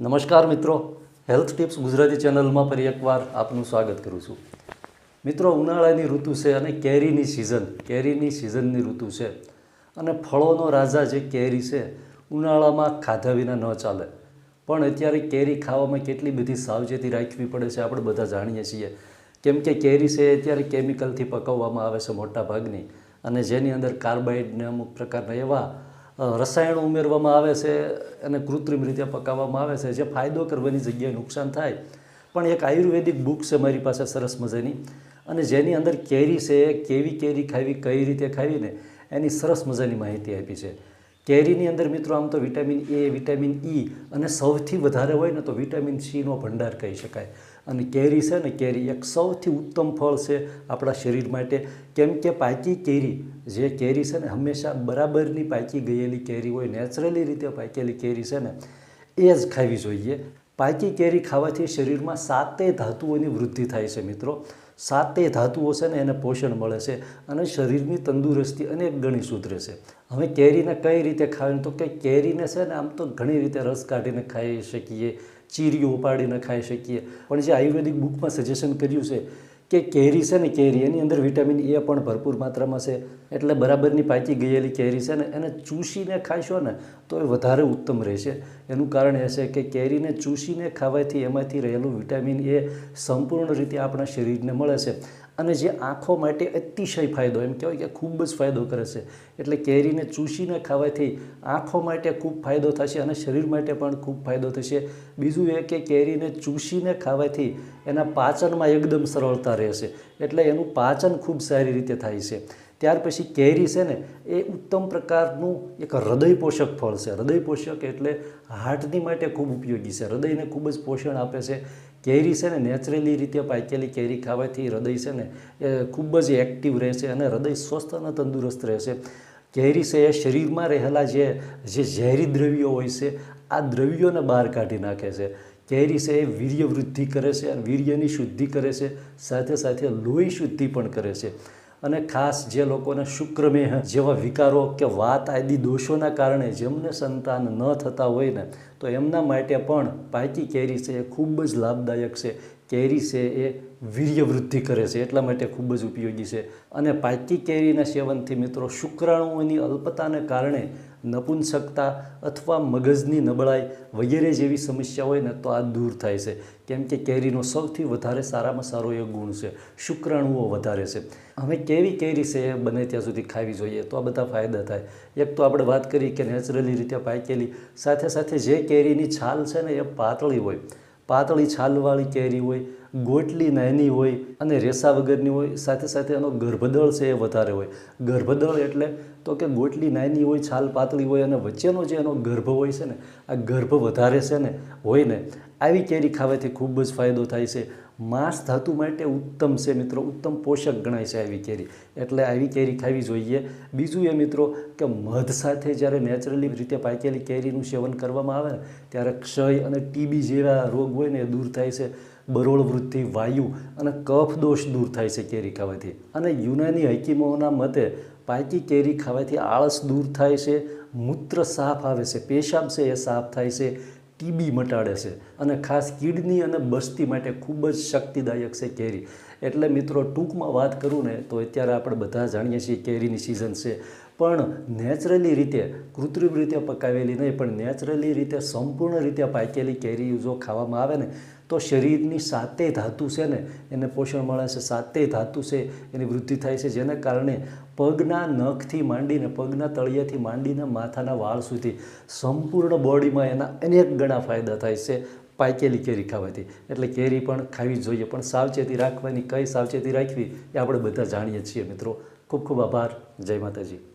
નમસ્કાર મિત્રો. Health tips Gujarati ચેનલમાં ફરી એકવાર આપનું સ્વાગત કરું છું. મિત્રો, ઉનાળાની ઋતુ છે અને કેરીની સિઝન કેરીની સિઝનની ઋતુ છે. અને ફળોનો રાજા જે કેરી છે, ઉનાળામાં ખાધા વિના ન ચાલે. પણ અત્યારે કેરી ખાવામાં કેટલી બધી સાવચેતી રાખવી પડે છે આપણે બધા જાણીએ છીએ. કેમ કે કેરી છે અત્યારે કેમિકલથી પકવવામાં આવે છે મોટા ભાગની અને જેની અંદર કાર્બાઇડ ને અમુક પ્રકારના એવા રસાયણો ઉમેરવામાં આવે છે અને કૃત્રિમ રીતે પકાવવામાં આવે છે, જે ફાયદો કરવાની જગ્યાએ નુકસાન થાય. પણ એક આયુર્વેદિક બુક છે મારી પાસે, સરસ મજાની. અને જેની અંદર કેરી છે, કેવી કેરી ખાવી, કઈ રીતે ખાવીને એની સરસ મજાની માહિતી આપી છે. કેરીની અંદર મિત્રો આમ તો વિટામિન એ, વિટામિન ઈ અને સૌથી વધારે હોય ને તો વિટામિન સીનો ભંડાર કહી શકાય. અને કેરી છે ને કેરી એક સૌથી ઉત્તમ ફળ છે આપણા શરીર માટે. કેમ કે પાકી કેરી, જે કેરી છે ને હંમેશા બરાબરની પાકી ગયેલી કેરી હોય નેચરલી રીતે પાકેલી કેરી છે ને, એ જ ખાવી જોઈએ. પાકી કેરી ખાવાથી શરીરમાં સાતે ધાતુઓની વૃદ્ધિ થાય છે મિત્રો. સાતે ધાતુઓ છે ને એને પોષણ મળે છે અને શરીરની તંદુરસ્તી અનેક ગણી સુધરે છે. હવે કેરીને કઈ રીતે ખાવી? તો કે કેરીને છે ને આમ તો ઘણી રીતે રસ કાઢીને ખાઈ શકીએ. ચીરીઓ ઉપાડીને ખાઈ શકીએ. પણ જે આયુર્વેદિક બુકમાં સજેશન કર્યું છે કે કેરી છે ને કેરી, એની અંદર વિટામિન એ પણ ભરપૂર માત્રામાં છે. એટલે બરાબરની પાકી ગયેલી કેરી છે ને એને ચૂસીને ખાશો ને તો એ વધારે ઉત્તમ રહેશે. એનું કારણ એ છે કે કેરીને ચૂસીને ખાવાથી એમાંથી રહેલું વિટામિન એ સંપૂર્ણ રીતે આપણા શરીરને મળે છે. અને જે આંખો માટે અતિશય ફાયદો, એમ કહેવાય કે ખૂબ જ ફાયદો કરે છે. એટલે કેરીને ચૂસીને ખાવાથી આંખો માટે ખૂબ ફાયદો થશે અને શરીર માટે પણ ખૂબ ફાયદો થશે. બીજું એ કે કેરીને ચૂસીને ખાવાથી એના પાચનમાં એકદમ સરળતા રહેશે. એટલે એનું પાચન ખૂબ સારી રીતે થાય છે. ત્યાર પછી કેરી છે ને, એ ઉત્તમ પ્રકારનું એક હૃદય પોષક ફળ છે. હૃદય પોષક એટલે હાર્ટની માટે ખૂબ ઉપયોગી છે. હૃદયને ખૂબ જ પોષણ આપે છે. કેરી છે ને, નેચરલી રીતે પાકેલી કેરી ખાવાથી હૃદય છે ને, એ ખૂબ જ એક્ટિવ રહેશે અને હૃદય સ્વસ્થ અને તંદુરસ્ત રહેશે કેરી છે એ શરીરમાં રહેલા જે જે ઝેરી દ્રવ્યો હોય છે, આ દ્રવ્યોને બહાર કાઢી નાખે છે. કેરી છે એ વીર્ય વૃદ્ધિ કરે છે અને વીર્યની શુદ્ધિ કરે છે. સાથે સાથે લોહી શુદ્ધિ પણ કરે છે. અને ખાસ જે લોકોને શુક્રમેહ જેવા વિકારો કે વાત આદિ દોષોના કારણે જેમને સંતાન ન થતા હોય ને, તો એમના માટે પણ પાકી કેરી છે એ ખૂબ જ લાભદાયક છે. કેરી છે એ વીર્ય વૃદ્ધિ કરે છે, એટલા માટે ખૂબ જ ઉપયોગી છે. અને પાકી કેરીના સેવનથી મિત્રો શુક્રાણુઓની અલ્પતાને કારણે નપુંસકતા અથવા મગજની નબળાઈ વગેરે જેવી સમસ્યા હોય ને તો આ દૂર થાય છે. કેમ કે કેરીનો સૌથી વધારે સારામાં સારો એ ગુણ છે. શુક્રાણુઓ વધારે છે. હવે કેવી કેરી છે એ બને ત્યાં સુધી ખાવી જોઈએ તો આ બધા ફાયદા થાય. એક તો આપણે વાત કરી કે નેચરલી રીતે પાકેલી, સાથે સાથે જે કેરીની છાલ છે ને એ પાતળી હોય. પાતળી છાલવાળી કેરી હોય ગોટલી નાની હોય અને રેસા વગરની હોય, સાથે સાથે એનો ગર્ભદળ છે એ વધારે હોય. ગર્ભદળ એટલે તો કે ગોટલી નાની હોય, છાલ પાતળી હોય અને વચ્ચેનો જે એનો ગર્ભ હોય છે ને, આ ગર્ભ વધારે છે ને, હોય ને, આવી કેરી ખાવાથી ખૂબ જ ફાયદો થાય છે. માંસ ધાતુ માટે ઉત્તમ છે મિત્રો, ઉત્તમ પોષક ગણાય છે આવી કેરી. એટલે આવી કેરી ખાવી જોઈએ. બીજું એ મિત્રો કે મધ સાથે જ્યારે નેચરલી રીતે પાકેલી કેરીનું સેવન કરવામાં આવે ને, ત્યારે ક્ષય અને ટીબી જેવા રોગ હોય ને એ દૂર થાય છે. બરોળ વૃદ્ધિ વાયુ અને કફ દોષ દૂર થાય છે કેરી ખાવાથી. અને યુનાની હકીમોના મતે પાકી કેરી ખાવાથી આળસ દૂર થાય છે, મૂત્ર સાફ આવે છે, પેશાબ છે એ સાફ થાય છે, ટીબી મટાડે છે. અને ખાસ કિડની અને બસ્તી માટે ખૂબ જ શક્તિદાયક છે કેરી. એટલે મિત્રો ટૂંકમાં વાત કરું ને તો અત્યારે આપણે બધા જાણીએ છીએ કેરીની સિઝન છે. પણ નેચરલી રીતે, કૃત્રિમ રીતે પકાવેલી નહીં, પણ નેચરલી રીતે, સંપૂર્ણ રીતે પાકેલી કેરી જો ખાવામાં આવે ને, તો શરીરની સાતે ધાતુ છે ને, એને પોષણ મળે છે. સાતે ધાતુ છે, એની વૃદ્ધિ થાય છે, જેના કારણે પગના નખથી માંડીને, પગના તળિયાથી માંડીને માથાના વાળ સુધી સંપૂર્ણ બોડીમાં એના અનેક ગણા ફાયદા થાય છે પાકેલી કેરી ખાવાથી. એટલે કેરી પણ ખાવી જોઈએ, પણ સાવચેતી રાખવાની, કઈ સાવચેતી રાખવી એ આપણે બધા જાણીએ છીએ મિત્રો. ખૂબ ખૂબ આભાર. જય માતાજી.